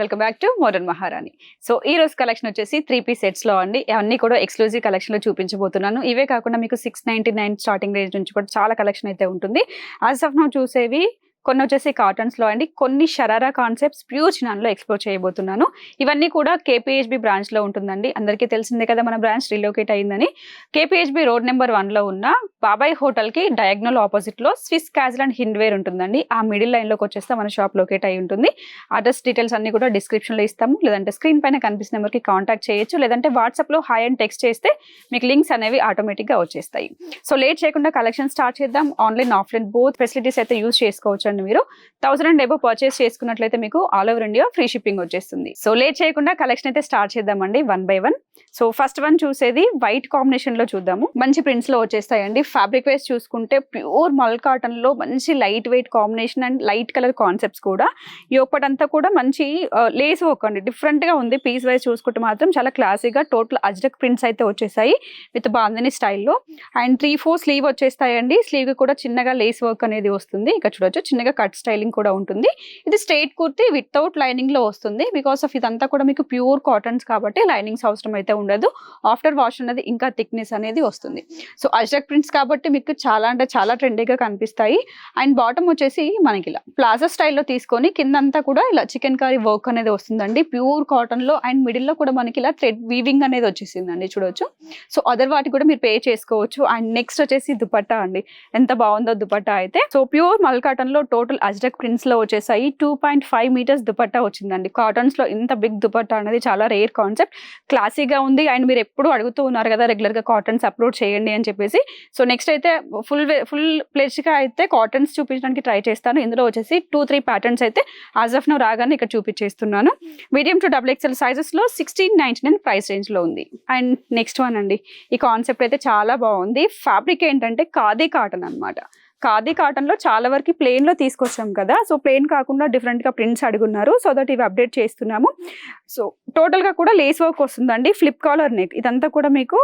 Welcome back to modern Maharani. So ఈ రోజు collection వచ్చేసి త్రీ పీస్ సెట్స్లో అండి. అవన్నీ కూడా ఎక్స్క్లూజివ్ కలెక్షన్లో చూపించబోతున్నాను. ఇవే కాకుండా మీకు six ninety nine starting range నుంచి కూడా చాలా కలెక్షన్ అయితే ఉంటుంది. యాజ్ ఆఫ్ నౌ చూసేవి కొన్ని వచ్చేసి కాటన్స్లో అండి. కొన్ని షరారా కాన్సెప్ట్స్ ప్యూర్ చినాన్లో ఎక్స్ప్లోర్ చేయబోతున్నాను. ఇవన్నీ కూడా కేపీహెచ్బి బ్రాంచ్లో ఉంటుందండి. అందరికీ తెలిసిందే కదా మన బ్రాంచ్ రిలోకేట్ అయిందని. కేపీహెచ్బి రోడ్ నెంబర్ వన్లో ఉన్న బాబాయ్ హోటల్కి డయాగ్నల్ ఆపోజిట్లో స్విస్ క్యాజల్ అండ్ హిండ్వేర్ ఉంటుందండి. ఆ మిడిల్ లైన్లోకి వచ్చేస్తే మన షాప్ లొకేట్ అయి ఉంటుంది. అడ్రస్ డీటెయిల్స్ అన్ని కూడా డిస్క్రిప్షన్లో ఇస్తాము. లేదంటే స్క్రీన్ పైన కనిపిస్తున్న నెంబర్కి కాంటాక్ట్ చేయొచ్చు. లేదంటే వాట్సాప్లో హాయ్ అండ్ టెక్స్ట్ చేస్తే మీకు లింక్స్ అనేవి ఆటోమేటిక్గా వచ్చేస్తాయి. సో లేట్ చేయకుండా కలెక్షన్ స్టార్ట్ చేద్దాం. ఆన్లైన్ ఆఫ్లైన్ బోత్ ఫెసిలిటీస్ అయితే యూస్ చేసుకోవచ్చు అండి మీరు. థౌసండ్ అండ్ ఎబో పర్చేస్ చేసుకున్నట్లయితే మీకు all over India free shipping వచ్చేస్తుంది. సో లేట్ చేయకుండా కలెక్షన్ అయితే స్టార్ట్ చేద్దామండి one by one so first one చూసేది వైట్ కాంబినేషన్లో చూద్దాము. మంచి ప్రింట్స్లో వచ్చేస్తాయండి. ఫ్యాబ్రిక్ వైస్ చూసుకుంటే ప్యూర్ మల్ కాటన్లో మంచి light weight combination and light colour concepts కూడా. ఈ అంతా కూడా మంచి uh, లేస్ వర్క్ అండి. డిఫరెంట్గా ఉంది పీస్ వైస్ చూసుకుంటే మాత్రం చాలా క్లాసీగా టోటల్ అజ్రక్ ప్రింట్స్ అయితే వచ్చేసాయి విత్ బాందని స్టైల్లో అండ్ త్రీ ఫోర్ స్లీవ్ వచ్చేస్తాయండి. స్లీవ్ కూడా చిన్నగా లేస్ వర్క్ అనేది వస్తుంది. ఇక్కడ చూడొచ్చు చిన్నగా కట్ స్టైలింగ్ కూడా ఉంటుంది. ఇది స్ట్రైట్ కుర్తి వితౌట్ లైనింగ్లో వస్తుంది. బికాస్ ఆఫ్ ఇదంతా కూడా మీకు ప్యూర్ కాటన్స్ కాబట్టి లైనింగ్స్ అవసరం అయితే ఉండదు. ఆఫ్టర్ వాష్ అనేది ఇంకా థిక్నెస్ అనేది వస్తుంది. సో అజక్ ప్రింట్స్ కాబట్టి మీకు చాలా అంటే చాలా ట్రెండీగా కనిపిస్తాయి. అండ్ బాటమ్ వచ్చేసి మనకి ఇలా ప్లాజా స్టైల్లో తీసుకొని కిందంతా కూడా ఇలా చికెన్ కర్రీ వర్క్ అనేది వస్తుందండి. ప్యూర్ కాటన్లో అండ్ మిడిల్లో కూడా మనకి ఇలా థ్రెడ్ వీవింగ్ అనేది వచ్చేసిందండి చూడొచ్చు. సో అదర్ వాటి కూడా మీరు పే చేసుకోవచ్చు. అండ్ నెక్స్ట్ వచ్చేసి దుపట్టా అండి. ఎంత బాగుందో దుపట్టా అయితే. సో ప్యూర్ మల్ కాటన్లో టోటల్ అజ్రక్ ప్రింట్స్లో వచ్చేసాయి. Two point five metres dupatta వచ్చిందండి. కాటన్స్లో ఇంత బిగ్ దుపట్టా అనేది చాలా రేర్ కాన్సెప్ట్ క్లాసీగా ఉంది. అండ్ మీరు ఎప్పుడు అడుగుతూ ఉన్నారు కదా రెగ్యులర్గా కాటన్స్ అప్లోడ్ చేయండి అని చెప్పేసి. సో నెక్స్ట్ అయితే ఫుల్ ఫుల్ ప్లేస్గా అయితే కాటన్స్ చూపించడానికి ట్రై చేస్తాను. ఇందులో వచ్చేసి టూ త్రీ ప్యాటర్న్స్ అయితే యాజ్ ఆఫ్ నో రాగానే ఇక్కడ చూపించేస్తున్నాను. మీడియం టు డబుల్ ఎక్స్ఎల్ సైజెస్లో సిక్స్టీన్ నైన్టీ నైన్ ప్రైస్ రేంజ్లో ఉంది. అండ్ నెక్స్ట్ వన్ అండి. ఈ కాన్సెప్ట్ అయితే చాలా బాగుంది. ఫ్యాబ్రిక్ ఏంటంటే కాదే కాటన్ అనమాట ఖాదీ కాటన్లో చాలా వరకు ప్లెయిన్లో తీసుకొచ్చాం కదా సో ప్లెయిన్ కాకుండా డిఫరెంట్గా ప్రింట్స్ అడుగున్నారు. సో దట్ ఇవి అప్డేట్ చేస్తున్నాము. సో టోటల్గా కూడా లేస్ వర్క్ వస్తుందండి ఫ్లిప్ కాలర్ నెక్. ఇదంతా కూడా మీకు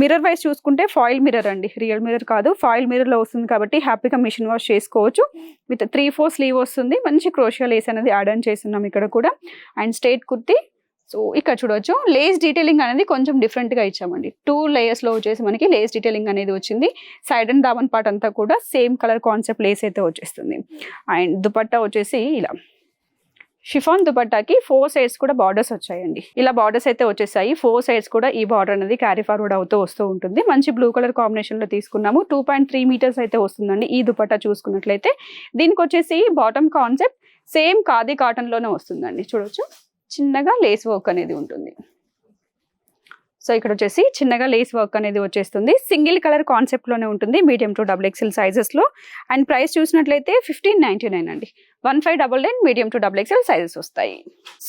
మిర్రర్ వైజ్ చూసుకుంటే ఫాయిల్ మిర్రర్ అండి. రియల్ మిర్రర్ కాదు ఫాయిల్ మిర్రర్లో వస్తుంది కాబట్టి హ్యాపీగా మిషన్ వాష్ చేసుకోవచ్చు. విత్ త్రీ ఫోర్ స్లీవ్ వస్తుంది. మంచి క్రోషియా లేస్ అనేది యాడ్ ఆన్ చేస్తున్నాం ఇక్కడ కూడా. అండ్ స్టేట్ కుర్తి సో ఇక్కడ చూడొచ్చు. లేస్ డీటెయిలింగ్ అనేది కొంచెం డిఫరెంట్గా ఇచ్చామండి. టూ లేయర్స్లో వచ్చేసి మనకి లేస్ డీటెయిలింగ్ అనేది వచ్చింది. సైడ్ అండ్ దామన్ పార్ట్ అంతా కూడా సేమ్ కలర్ కాన్సెప్ట్ లేస్ అయితే వచ్చేస్తుంది. అండ్ దుపట్టా వచ్చేసి ఇలా. షిఫాన్ దుపట్టాకి ఫోర్ సైడ్స్ కూడా బార్డర్స్ వచ్చాయండి. ఇలా బార్డర్స్ అయితే వచ్చేసాయి. ఫోర్ సైడ్స్ కూడా ఈ బార్డర్ అనేది క్యారీ ఫార్వర్డ్ అవుతూ వస్తూ ఉంటుంది. మంచి బ్లూ కలర్ కాంబినేషన్లో తీసుకున్నాము. టూ పాయింట్ త్రీ మీటర్స్ అయితే వస్తుందండి ఈ దుపట్టా చూసుకున్నట్లయితే. దీనికి వచ్చేసి బాటమ్ కాన్సెప్ట్ సేమ్ ఖాదీ కాటన్లోనే వస్తుందండి. చూడొచ్చు. చిన్నగా లేస్ వర్క్ అనేది ఉంటుంది. సో ఇక్కడ వచ్చేసి చిన్నగా లేస్ వర్క్ అనేది వచ్చేస్తుంది. సింగిల్ కలర్ కాన్సెప్ట్లోనే ఉంటుంది మీడియం టు డబుల్ ఎక్సెల్ సైజెస్లో అండ్ ప్రైస్ చూసినట్లయితే ఫిఫ్టీన్ నైన్టీ నైన్ అండి. One five double nine medium to double XL sizes వస్తాయి.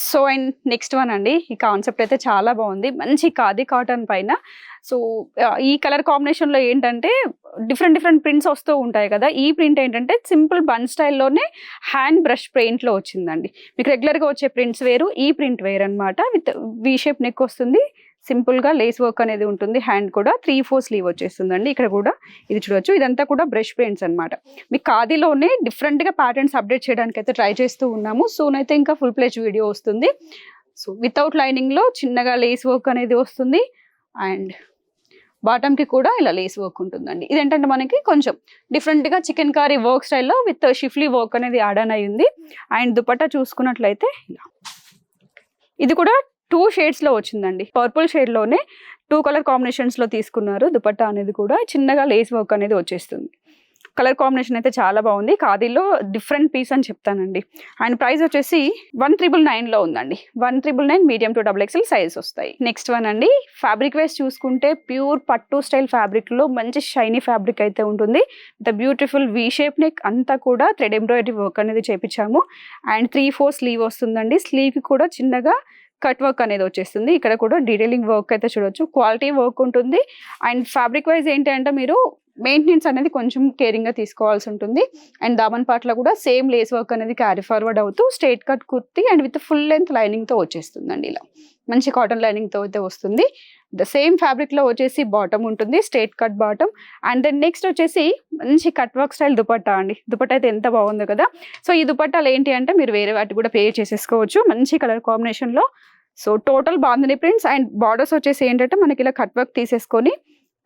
సో అండ్ నెక్స్ట్ వన్ అండి ఈ కాన్సెప్ట్ అయితే చాలా బాగుంది. మంచి ఖాదీ కాటన్ పైన. సో ఈ కలర్ కాంబినేషన్లో ఏంటంటే డిఫరెంట్ డిఫరెంట్ ప్రింట్స్ వస్తూ ఉంటాయి కదా. ఈ ప్రింట్ ఏంటంటే సింపుల్ బన్ స్టైల్లోనే హ్యాండ్ బ్రష్ పెయింట్లో వచ్చిందండి. మీకు రెగ్యులర్గా వచ్చే ప్రింట్స్ వేరు ఈ ప్రింట్ వేరు అనమాట విత్ వీ షేప్ నెక్ వస్తుంది. సింపుల్గా లేస్ వర్క్ అనేది ఉంటుంది. హ్యాండ్ కూడా త్రీ ఫోర్ స్లీవ్ వచ్చేస్తుందండి. ఇక్కడ కూడా ఇది చూడొచ్చు. ఇదంతా కూడా బ్రష్ పెయింట్స్ అనమాట మీకు ఖాదీలోనే డిఫరెంట్గా ప్యాటర్న్స్ అప్డేట్ చేయడానికి అయితే ట్రై చేస్తూ ఉన్నాము. సూన్ అయితే ఇంకా ఫుల్ ప్లేజ్ వీడియో వస్తుంది. సో వితౌట్ లైనింగ్లో చిన్నగా లేస్ వర్క్ అనేది వస్తుంది. అండ్ బాటమ్కి కూడా ఇలా లేస్ వర్క్ ఉంటుందండి. ఇదేంటంటే మనకి కొంచెం డిఫరెంట్గా చికెన్ కర్రీ వర్క్ స్టైల్లో విత్ షిఫ్లీ వర్క్ అనేది యాడ్ అని అయింది అండ్ దుపట్టా చూసుకున్నట్లయితే ఇలా. ఇది కూడా టూ షేడ్స్లో వచ్చిందండి. పర్పుల్ షేడ్లోనే టూ కలర్ కాంబినేషన్స్లో తీసుకున్నారు. దుపట్టా అనేది కూడా చిన్నగా లేస్ వర్క్ అనేది వచ్చేస్తుంది. కలర్ కాంబినేషన్ అయితే చాలా బాగుంది. ఖాదీలో డిఫరెంట్ పీస్ అని చెప్తానండి. అండ్ ప్రైస్ వచ్చేసి వన్ త్రిబుల్ నైన్లో ఉందండి. One triple nine medium to double XL size వస్తాయి. నెక్స్ట్ వన్ అండి ఫ్యాబ్రిక్ వైస్ చూసుకుంటే ప్యూర్ పట్టు స్టైల్ ఫ్యాబ్రిక్లో మంచి షైనీ ఫ్యాబ్రిక్ అయితే ఉంటుంది. The beautiful V shape neck అంతా కూడా థ్రెడ్ ఎంబ్రాయిడరీ వర్క్ అనేది చేపించాము. అండ్ త్రీ ఫోర్ స్లీవ్ వస్తుందండి. స్లీవ్కి కూడా చిన్నగా కట్ వర్క్ అనేది వచ్చేస్తుంది. ఇక్కడ కూడా డీటెయిలింగ్ వర్క్ అయితే చూడొచ్చు. క్వాలిటీ వర్క్ ఉంటుంది. అండ్ ఫ్యాబ్రిక్ వైజ్ ఏంటి అంటే మీరు మెయింటెనెన్స్ అనేది కొంచెం కేరింగ్గా తీసుకోవాల్సి ఉంటుంది. అండ్ దామన్ పాట్లో కూడా సేమ్ లేస్ వర్క్ అనేది క్యారీ ఫార్వర్డ్ అవుతూ straight cut kurti and with full length లైనింగ్తో వచ్చేస్తుందండి ఇలా. మంచి కాటన్ లైనింగ్తో అయితే వస్తుంది. ద సేమ్ ఫ్యాబ్రిక్లో వచ్చేసి బాటమ్ ఉంటుంది straight cut bottom and then next వచ్చేసి మంచి కట్ వర్క్ స్టైల్ దుపట్టా అండి. దుపట్టా అయితే ఎంత బాగుందో కదా. సో ఈ దుపట్టాలు ఏంటి అంటే మీరు వేరే వాటి కూడా పే చేసేసుకోవచ్చు. మంచి కలర్ కాంబినేషన్లో. సో టోటల్ బాగుంది ప్రింట్స్ అండ్ బార్డర్స్ వచ్చేసి ఏంటంటే మనకి ఇలా కట్ వర్క్ తీసేసుకొని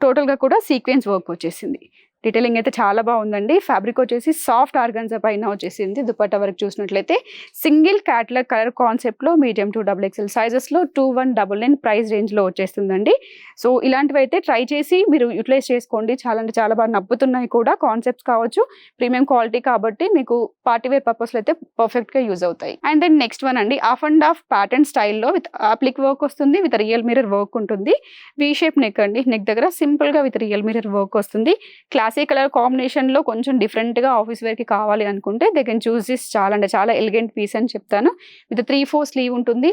టోటల్గా కూడా సీక్వెన్స్ వర్క్ వచ్చేసింది. డీటెయిలింగ్ అయితే చాలా బాగుందండి. ఫ్యాబ్రిక్ వచ్చేసి సాఫ్ట్ ఆర్గన్జా పైన వచ్చేసింది. దుపట్టా వరకు చూసినట్లయితే సింగిల్ క్యాట్లాగ్ కలర్ కాన్సెప్ట్లో medium to double XL సైజెస్లో two one double nine price రేంజ్లో వచ్చేస్తుందండి. సో ఇలాంటివి అయితే ట్రై చేసి మీరు యూటిలైజ్ చేసుకోండి. చాలా అంటే చాలా బాగా నప్పుతున్నాయి కూడా కాన్సెప్ట్స్ కావచ్చు. ప్రీమియం క్వాలిటీ కాబట్టి మీకు పార్టీ వేర్ అయితే పర్ఫెక్ట్గా యూజ్ అవుతాయి. అండ్ దెన్ నెక్స్ట్ వన్ అండి. ఆఫ్ అండ్ ఆఫ్ ప్యాటర్న్ స్టైల్లో విత్ అప్లిక్ వర్క్ వస్తుంది. విత్ రియల్ మిరర్ వర్క్ ఉంటుంది. వీ షేప్ నెక్ అండి. నెక్ దగ్గర సింపుల్గా విత్ రియల్ మిరర్ వర్క్ వస్తుంది. క్లాసిక్ కలర్ కాంబినేషన్లో కొంచెం డిఫరెంట్గా ఆఫీస్ వేర్కి కావాలి అనుకుంటే దే కెన్ చూస్ దిస్ చాలా అంటే చాలా ఎలిగెంట్ పీస్ అని చెప్తాను. విత్ త్రీ ఫోర్ స్లీవ్ ఉంటుంది.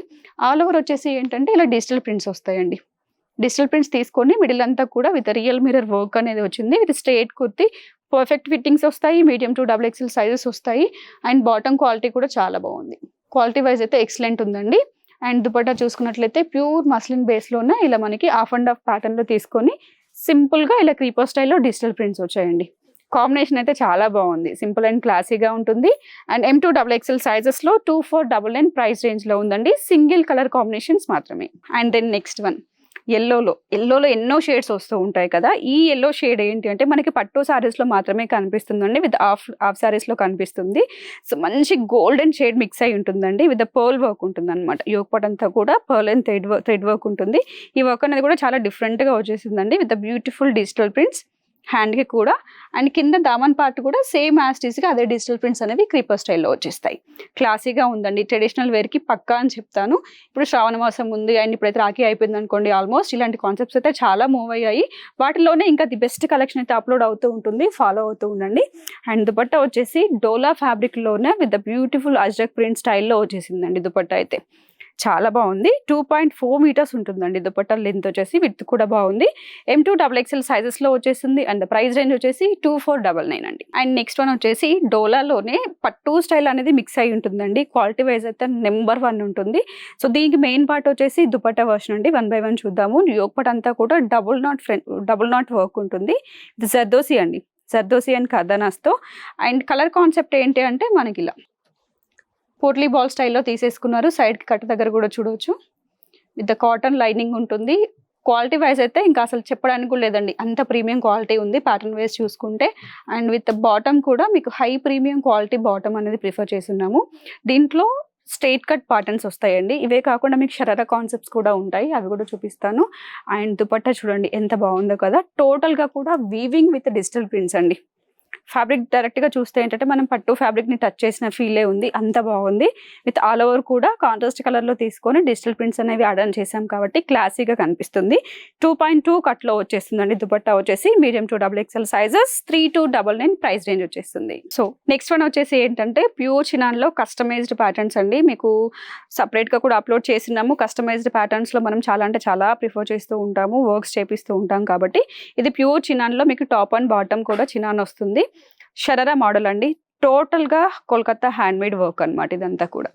ఆల్ ఓవర్ వచ్చేసి ఏంటంటే ఇలా డిజిటల్ ప్రింట్స్ వస్తాయండి. డిజిటల్ ప్రింట్స్ తీసుకొని మిడిల్ అంతా కూడా విత్ రియల్ మిరర్ వర్క్ అనేది వచ్చింది. With straight kurti perfect fittings వస్తాయి. Medium to double XL sizes వస్తాయి. అండ్ బాటమ్ క్వాలిటీ కూడా చాలా బాగుంది. క్వాలిటీ వైజ్ అయితే ఎక్సలెంట్ ఉందండి. అండ్ దుపట్టా చూసుకున్నట్లయితే ప్యూర్ మస్లిన్ బేస్లోనే ఇలా మనకి ఆఫ్ అండ్ ఆఫ్ ప్యాటర్న్లో తీసుకొని సింపుల్గా ఇలా క్రీపో స్టైల్లో డిజిటల్ ప్రింట్స్ వచ్చాయండి. కాంబినేషన్ అయితే చాలా బాగుంది. సింపుల్ అండ్ క్లాసీగా ఉంటుంది. And M to double XL సైజెస్లో two four double nine price రేంజ్లో ఉందండి. సింగిల్ కలర్ కాంబినేషన్స్ మాత్రమే. And then next one. ఎల్లోలో ఎల్లోలో ఎన్నో షేడ్స్ వస్తూ ఉంటాయి కదా. ఈ ఎల్లో షేడ్ ఏంటి అంటే మనకి పట్టు శారీస్లో మాత్రమే కనిపిస్తుందండి. విత్ హాఫ్ హాఫ్ శారీస్లో కనిపిస్తుంది. సో మంచి గోల్డెన్ షేడ్ మిక్స్ అయి ఉంటుందండి. విత్ పర్ల్ వర్క్ ఉంటుంది అనమాట యోగపట్ అంతా కూడా pearl and thread work thread work ఉంటుంది. ఈ వర్క్ అనేది కూడా చాలా డిఫరెంట్గా వచ్చేసిందండి. విత్ బ్యూటిఫుల్ డిజిటల్ ప్రింట్స్ హ్యాండ్కి కూడా. అండ్ కింద దామన్ పార్ట్ కూడా సేమ్ యాస్టీస్గా అదే డిజిటల్ ప్రింట్స్ అనేవి క్రీపర్ స్టైల్లో వచ్చేస్తాయి. క్లాసీగా ఉందండి. ట్రెడిషనల్ వేర్కి పక్కా అని చెప్తాను. ఇప్పుడు శ్రావణ మాసం ఉంది అండ్ ఇప్పుడైతే రాఖీ అయిపోయింది అనుకోండి ఆల్మోస్ట్ ఇలాంటి కాన్సెప్ట్స్ అయితే చాలా మూవ్ అయ్యాయి. వాటిలోనే ఇంకా ది బెస్ట్ కలెక్షన్ అయితే అప్లోడ్ అవుతూ ఉంటుంది. ఫాలో అవుతూ ఉండండి. అండ్ దుపట్టా వచ్చేసి డోలా ఫ్యాబ్రిక్లోనే with the beautiful ajrak print స్టైల్లో వచ్చేసిందండి దుపట్టా అయితే. చాలా బాగుంది. టూ పాయింట్ ఫోర్ మీటర్స్ ఉంటుందండి. దుపట్టా లెంత్ వచ్చేసి విత్ కూడా బాగుంది. ఎం టూ డబల్ ఎక్స్ఎల్ సైజెస్లో వచ్చేసింది అండ్ ప్రైస్ రేంజ్ వచ్చేసి టూ ఫోర్ డబల్ నైన్ అండి. అండ్ నెక్స్ట్ వన్ వచ్చేసి డోలాలోనే పట్టు స్టైల్ అనేది మిక్స్ అయి ఉంటుందండి. క్వాలిటీ వైజ్ అయితే నెంబర్ వన్ ఉంటుంది. సో దీనికి మెయిన్ పార్ట్ వచ్చేసి దుపట్టా వర్షన్ అండి. వన్ బై వన్ చూద్దాము. యోగపట్ అంతా కూడా double knot French double knot work ఉంటుంది. ఇది జర్దోసి అండి. జర్దోసి అండ్ కర్దనాస్తో అండ్ కలర్ కాన్సెప్ట్ ఏంటి అంటే మనకి ఇలా. పోట్లీ బాల్ స్టైల్లో తీసేసుకున్నారు. సైడ్కి కట్ దగ్గర కూడా చూడవచ్చు విత్ ద కాటన్ లైనింగ్ ఉంటుంది. క్వాలిటీ వైజ్ అయితే ఇంకా అసలు చెప్పడానికి కూడా లేదండి. అంత ప్రీమియం క్వాలిటీ ఉంది ప్యాటర్న్ వైజ్ చూసుకుంటే. అండ్ విత్ బాటమ్ కూడా మీకు హై ప్రీమియం క్వాలిటీ బాటమ్ అనేది ప్రిఫర్ చేస్తున్నాము. దీంట్లో స్టేట్ కట్ ప్యాటర్న్స్ వస్తాయండి. ఇవే కాకుండా మీకు షరారా కాన్సెప్ట్స్ కూడా ఉంటాయి. అవి కూడా చూపిస్తాను. అండ్ దుపట్టా చూడండి ఎంత బాగుందో కదా. టోటల్గా కూడా వీవింగ్ విత్ డిజిటల్ ప్రింట్స్ అండి. ఫ్యాబ్రిక్ డైరెక్ట్గా చూస్తే ఏంటంటే మనం పట్టు ఫ్యాబ్రిక్ని టచ్ చేసిన ఫీలే ఉంది. అంత బాగుంది. విత్ ఆల్ ఓవర్ కూడా కాంట్రాస్ట్ కలర్లో తీసుకొని డిజిటల్ ప్రింట్స్ అనేవి ఆర్డర్ చేసాం కాబట్టి క్లాసీగా కనిపిస్తుంది. టూ పాయింట్ టూ కట్లో వచ్చేస్తుందండి. దుపట్టా వచ్చేసి medium to double XL sizes three two double nine price range వచ్చేస్తుంది. సో నెక్స్ట్ వన్ వచ్చేసి ఏంటంటే ప్యూర్ చినాన్లో కస్టమైజ్డ్ ప్యాటర్న్స్ అండి. మీకు సపరేట్గా కూడా అప్లోడ్ చేసినాము. కస్టమైజ్డ్ ప్యాటర్న్స్లో మనం చాలా అంటే చాలా ప్రిఫర్ చేస్తూ ఉంటాము. వర్క్స్ చేపిస్తూ ఉంటాం కాబట్టి ఇది ప్యూర్ చినాన్లో మీకు టాప్ అండ్ బాటమ్ కూడా చినాన్ వస్తుంది. షరరా మోడల్ అండి. టోటల్గా కోల్కతా హ్యాండ్ మేడ్ వర్క్ అనమాట ఇదంతా కూడా.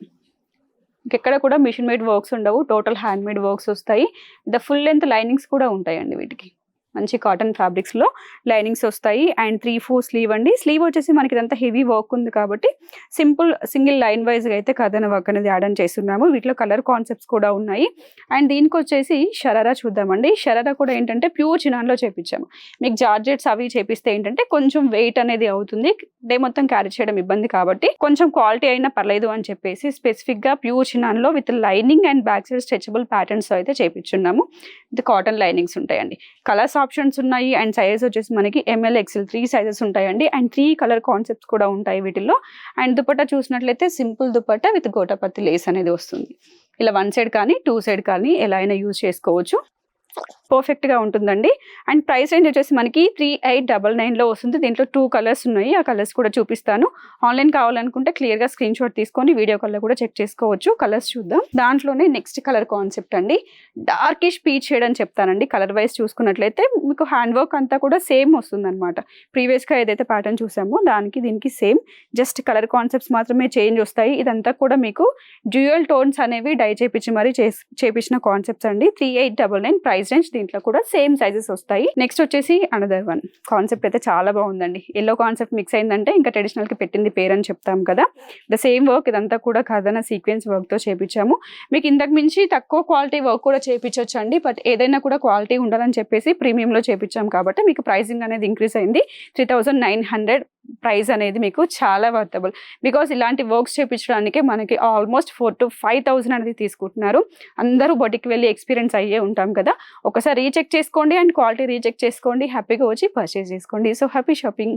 ఇంకెక్కడ కూడా మిషన్ మేడ్ వర్క్స్ ఉండవు. టోటల్ హ్యాండ్ మేడ్ వర్క్స్ వస్తాయి. ద ఫుల్ లెంత్ లైనింగ్స్ కూడా ఉంటాయండి వీటికి. మంచి కాటన్ ఫ్యాబ్రిక్స్లో లైనింగ్స్ వస్తాయి. అండ్ త్రీ ఫోర్ స్లీవ్ అండి. స్లీవ్ వచ్చేసి మనకి ఇదంతా హెవీ వర్క్ ఉంది కాబట్టి సింపుల్ సింగిల్ లైన్ వైజ్గా అయితే కథన వర్క్ అనేది యాడ్ అని చేస్తున్నాము. వీటిలో కలర్ కాన్సెప్ట్స్ కూడా ఉన్నాయి. అండ్ దీనికి వచ్చేసి షరారా చూద్దామండి. షరారా కూడా ఏంటంటే ప్యూర్ చినాన్లో చేపించాము. మీకు జార్జెట్స్ అవి చేపిస్తే ఏంటంటే కొంచెం వెయిట్ అనేది అవుతుంది. డే మొత్తం క్యారీ చేయడం ఇబ్బంది కాబట్టి కొంచెం క్వాలిటీ అయినా పర్లేదు అని చెప్పేసి స్పెసిఫిక్గా pure చినాన్లో with lining and back side stretchable patterns అయితే చేపించున్నాము. ఇది కాటన్ లైనింగ్స్ ఉంటాయండి. కలర్స్ ఆప్షన్స్ ఉన్నాయి అండ్ సైజెస్ వచ్చేసి మనకి M L XL three sizes ఉంటాయండి. అండ్ త్రీ కలర్ కాన్సెప్ట్స్ కూడా ఉంటాయి వీటిల్లో. అండ్ దుపట్టా చూసినట్లయితే simple dupatta with gotapatti lace అనేది వస్తుంది. ఇలా వన్ సైడ్ కానీ టూ సైడ్ కానీ ఎలా అయినా యూజ్ చేసుకోవచ్చు. పర్ఫెక్ట్గా ఉంటుందండి. అండ్ ప్రైస్ రేంజ్ వచ్చేసి మనకి త్రీ ఎయిట్ డబల్ నైన్లో వస్తుంది. దీంట్లో టూ కలర్స్ ఉన్నాయి. ఆ కలర్స్ కూడా చూపిస్తాను. ఆన్లైన్ కావాలనుకుంటే క్లియర్గా స్క్రీన్ షాట్ తీసుకొని వీడియో కాల్లో కూడా చెక్ చేసుకోవచ్చు. కలర్స్ చూద్దాం. దాంట్లోనే నెక్స్ట్ కలర్ కాన్సెప్ట్ అండి. డార్కిష్ పీచ్ షేడ్ అని చెప్తానండి. కలర్ వైజ్ చూసుకున్నట్లయితే మీకు హ్యాండ్ వర్క్ అంతా కూడా సేమ్ వస్తుందన్నమాట. ప్రీవియస్గా ఏదైతే ప్యాటర్న్ చూసామో దానికి దీనికి సేమ్. జస్ట్ కలర్ కాన్సెప్ట్స్ మాత్రమే చేంజ్ వస్తాయి. ఇదంతా కూడా మీకు డ్యూయల్ టోన్స్ అనేవి డై చేపించి మరీ చేపించిన కాన్సెప్ట్స్ అండి. Three eight double nine price range దీంట్లో కూడా సేమ్ సైజెస్ వస్తాయి. నెక్స్ట్ వచ్చేసి అనదర్ వన్ కాన్సెప్ట్ అయితే చాలా బాగుందండి. ఎల్లో కాన్సెప్ట్ మిక్స్ అయిందంటే ఇంకా ట్రెడిషనల్కి పెట్టింది పేరు అని చెప్తాం కదా. ద సేమ్ వర్క్ ఇదంతా కూడా కథన సీక్వెన్స్ వర్క్తో చేపించాము. మీకు ఇంతకు మించి తక్కువ క్వాలిటీ వర్క్ కూడా చేపించవచ్చు అండి బట్ ఏదైనా కూడా క్వాలిటీ ఉండాలని చెప్పేసి ప్రీమియంలో చేపించాం కాబట్టి మీకు ప్రైసింగ్ అనేది ఇంక్రీస్ అయింది. Three thousand nine hundred price అనేది మీకు చాలా వర్తబుల్. బికాస్ ఇలాంటి వర్క్స్ చేయించడానికి మనకి almost four to five thousand అనేది తీసుకుంటున్నారు. అందరూ బొటికి వెళ్ళి ఎక్స్పీరియన్స్ అయ్యే ఉంటాం కదా. ఒకసారి రీచెక్ చేసుకోండి అండ్ క్వాలిటీ రీచెక్ చేసుకోండి. హ్యాపీగా వచ్చి పర్చేస్ చేసుకోండి. So happy shopping.